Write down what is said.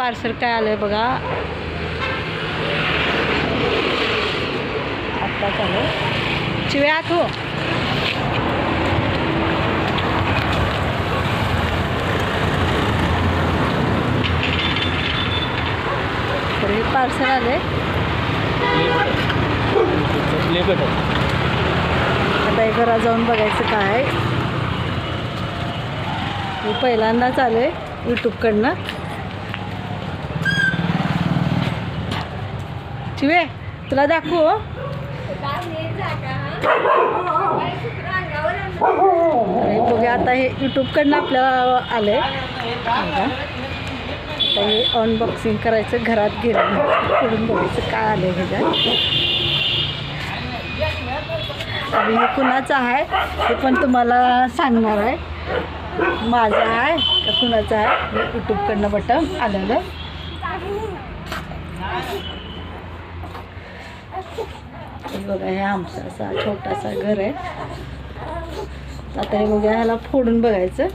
Parcel काय आलंय बघा. आत्ता चालू. चिव्यात हो. तर हे पार्सल लेबट आता हे घरात जाऊन बघायचं काय. आहे. मी पहिल्यांदाच आलो आहे यूट्यूबकडनं चिवे तुला दाखवू? हो? हे बघूया आता हे यूट्यूबकडनं आपल्याला आलं आहे आता हे अनबॉक्सिंग करायचं घरात गेलं करून बघायचं काय आलं आहे ह्याच्यात आणि हे कुणाचं आहे हे पण तुम्हाला सांगणार आहे. माझं आहे का कुणाचं आहे? यूट्यूबकडनं बटन आलेलं. बघा हे आमचं असा छोटासा घर आहे. आता हे बघा ह्याला फोडून बघायचं.